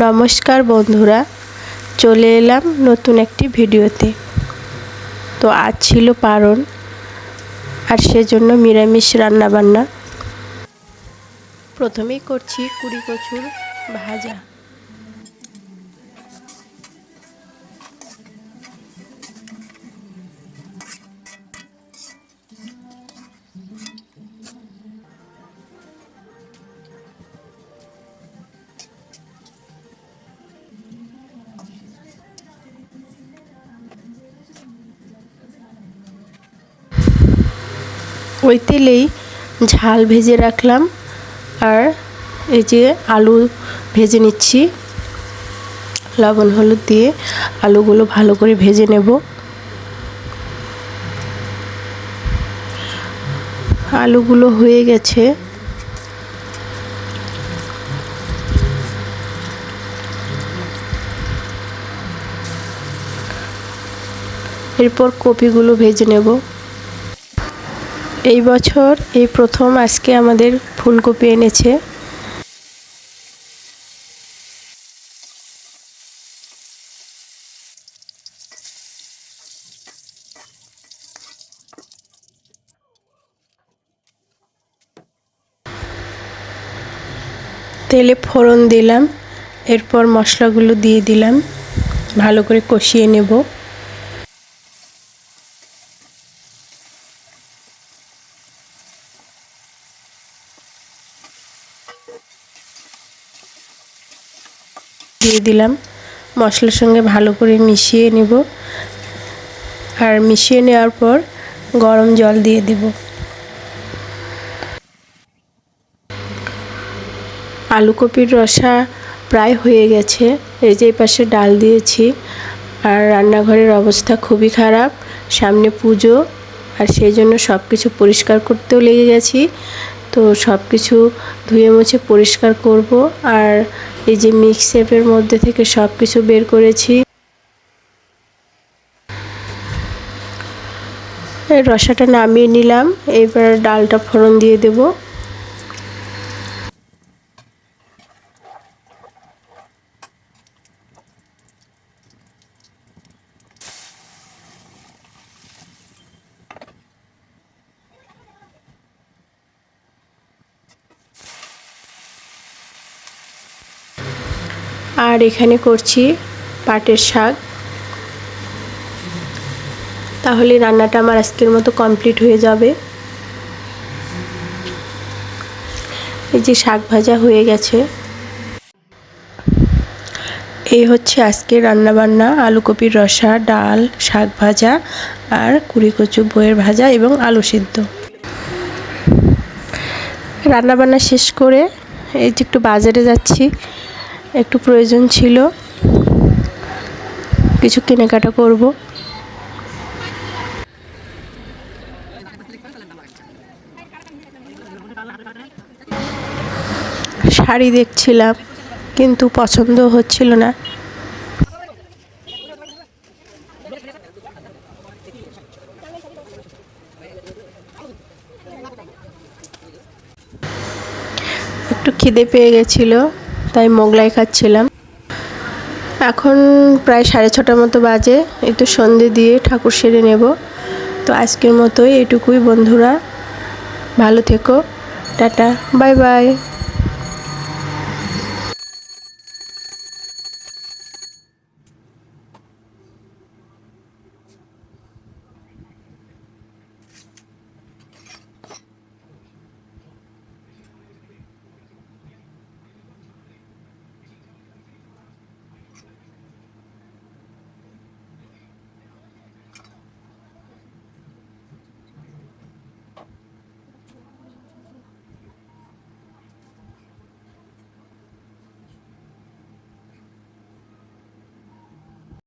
নমস্কার বন্ধুরা, চলে এলাম নতুন একটি ভিডিওতে। তো আজ ছিল পারণ, আর সেজন্য নিরামিষ রান্নাবান্না। প্রথমেই করছি কুড়ি কচুর ভাজা। ওই তেলেই ঝাল ভেজে রাখলাম আর এই যে আলু ভেজে নিচ্ছি। লবণ, হলুদ দিয়ে আলুগুলো ভালো করে ভেজে নেব। আলুগুলো হয়ে গেছে। এরপর কপিগুলো ভেজে নেব। এই বছর এই প্রথম আজকে আমাদের ফুলকপি এনেছে। তেলে ফোড়ন দিলাম, এরপর মশলাগুলো দিয়ে দিলাম, ভালো করে কষিয়ে নেব। দিয়ে দিলাম। মশলার সঙ্গে ভালো করে মিশিয়ে নেব। আর মিশিয়ে নেওয়ার পর গরম জল দিয়ে দেব। আলু কপির রসা প্রায় হয়ে গেছে। এই যে পাশে ডাল দিয়েছি। আর রান্নাঘরের অবস্থা খুবই খারাপ। সামনে পুজো। আর সেই জন্য সব কিছু পরিষ্কার করতেও লেগে গেছি। তো সব কিছু ধুয়ে মুছে পরিষ্কার করব আর এই যে মিক্স শেপের মধ্যে থেকে সব কিছু বের করেছি। রসাটা নামিয়ে নিলাম, এবার ডালটা ফোড়ন দিয়ে দেব। আর এখানে করছি পাটের শাক। তাহলে রান্নাটা আমার আজকের মতো কমপ্লিট হয়ে যাবে। এই যে শাক ভাজা হয়ে গেছে। এই হচ্ছে আজকে রান্নাবান্না, আলু কপির রসা, ডাল, শাক ভাজা আর কুড়ি কচু বইয়ের ভাজা এবং আলু সিদ্ধ। রান্নাবান্না শেষ করে এই যে একটু বাজারে যাচ্ছি। একটু প্রয়োজন ছিল। কিছু কেনাকাটা করব। শাড়ি দেখছিলাম, কিন্তু পছন্দ হচ্ছিল না। একটু খিদে পেয়ে গেছিল। তাই মোগলাই খাচ্ছিলাম। এখন প্রায় সাড়ে ছটার মতো বাজে। একটু সন্ধে দিয়ে ঠাকুর সেরে নেব। তো আজকের মতোই এটুকুই বন্ধুরা। ভালো থেকো। টাটা। Bye bye.